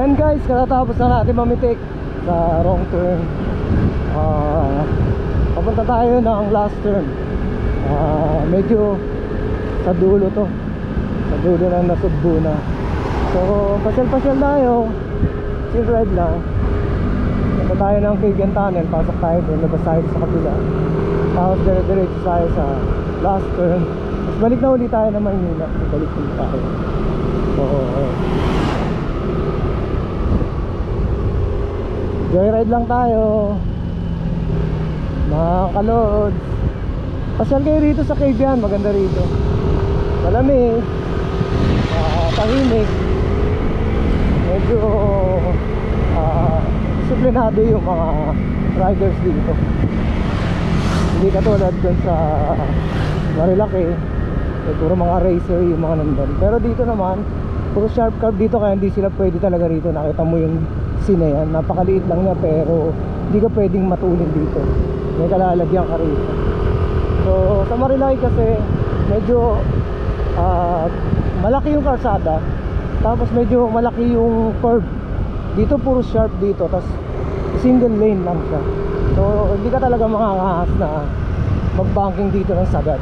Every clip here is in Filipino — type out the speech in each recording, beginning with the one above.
guys, katatapos na natin mamitik sa wrong turn. Ah, papunta tayo ng last turn. Ah, medyo sa dulo to. Sa dulo ng nasubbo na. So, pasyal-pasyal tayo. Chill ride lang. Punta tayo ng Cagayan Tunnel, pasok tayo doon, labas tayo sa kabila. Tapos dire-diretso tayo sa last turn. Tapos balik na ulit tayo ng Maynila. Balik ulit tayo. So, Joyride lang tayo. Mga kalods Pasyal kayo rito sa Cavean Maganda rito. Malamig. Uh, Tahimik Medyo uh, Disiplinado yung mga Riders dito. Hindi katulad dun sa Marilaki. Eh, Puro mga racer yung mga nandun. Pero dito naman Puro sharp curve dito Kaya hindi sila pwede talaga rito. Nakita mo yung scene na yan Napakaliit lang niya pero Hindi ka pwedeng matulin dito. May kalalagyan ka rito. So sa Marilaki kasi Medyo ah, Malaki yung kalsada Tapos medyo malaki yung curve Dito puro sharp dito Tapos single lane lang siya. So hindi ka talaga makakahas na Magbanking dito ng sagad.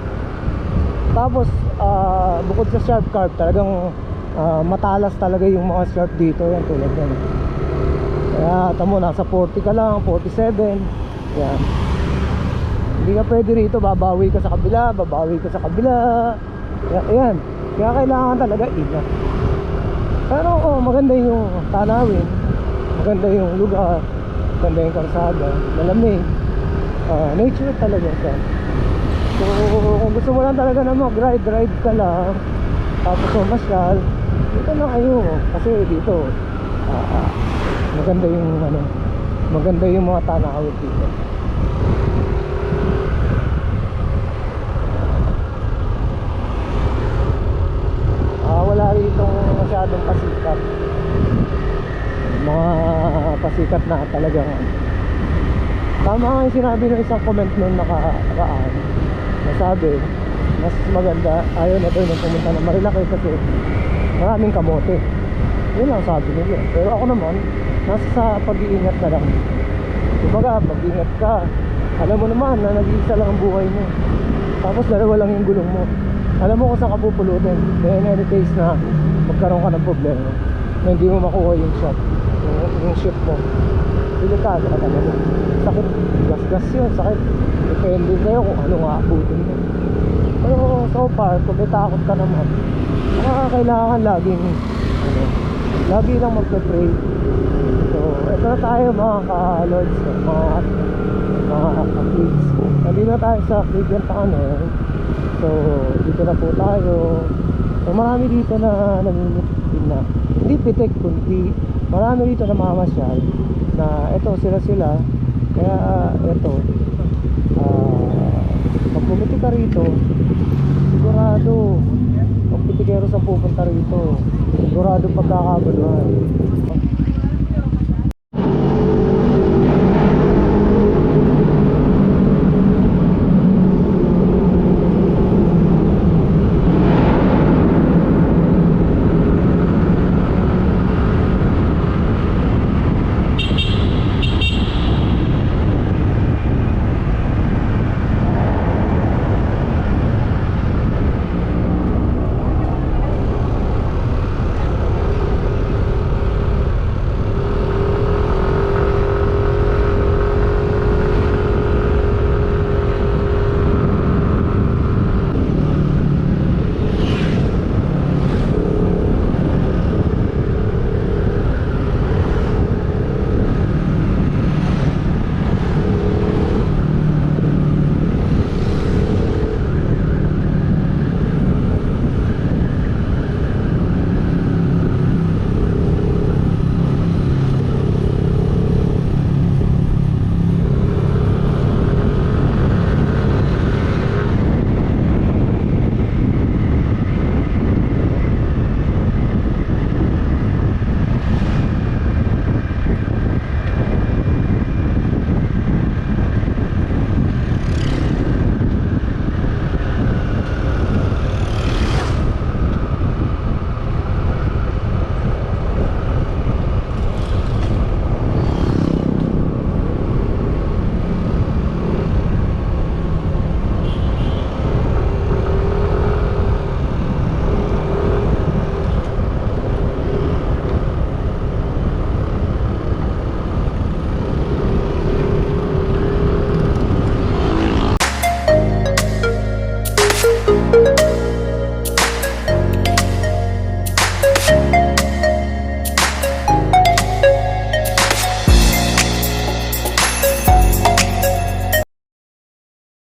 Tapos ah, Bukod sa sharp curve Talagang ah, Matalas talaga yung mga sharp dito Yan tulad yan kaya tamo nasa 40 ka lang, 47. Yan. Hindi ka pwede rito, babawi ka sa kabila, babawi ka sa kabila. Yan. Kaya kailangan talaga ingat. Pero oh, maganda yung tanawin. Maganda yung lugar. Maganda yung karsada. Malamig. Ah, nature talaga siya. So, kung gusto mo lang talaga na mag-ride, ride ka lang. Tapos masyal, dito na kayo. Kasi dito, ah, maganda yung ano maganda yung mga tanawit dito. Ah wala rito masyadong pasikat. Mga pasikat na talagang tama nga yung sinabi ng isang comment nun nakaraan. Nasabi mas maganda ayaw na tayo nung pumunta ng Marilaki kasi maraming kamote yun ang sabi nila pero ako naman nasa sa pag-iingat na lang. Kumbaga mag-ingat ka. Alam mo naman na nag-iisa lang ang buhay mo. Tapos dalawa lang yung gulong mo. Alam mo kung saan ka pupulutin. Then any case na magkaroon ka ng problema na hindi mo makuha yung shot. Yung, yung ship mo. Delikado ka talaga. Sakit. Gas-gas yun. Sakit. Depende sa'yo kung ano nga abutin mo. Pero so far kung may takot ka naman baka kailangan laging ano, lagi lang magpe-pray. So ito na tayo mga ka-lords mga mga ka-kids. Nandito na tayo sa Cleveland Tunnel so dito na po tayo. So marami dito na namimitin na hindi pitik kundi marami dito na mamasyal na ito sila sila kaya ito ah pag bumiti ka rito sigurado pag pitikero sa pupunta rito sigurado pagkakabuluhan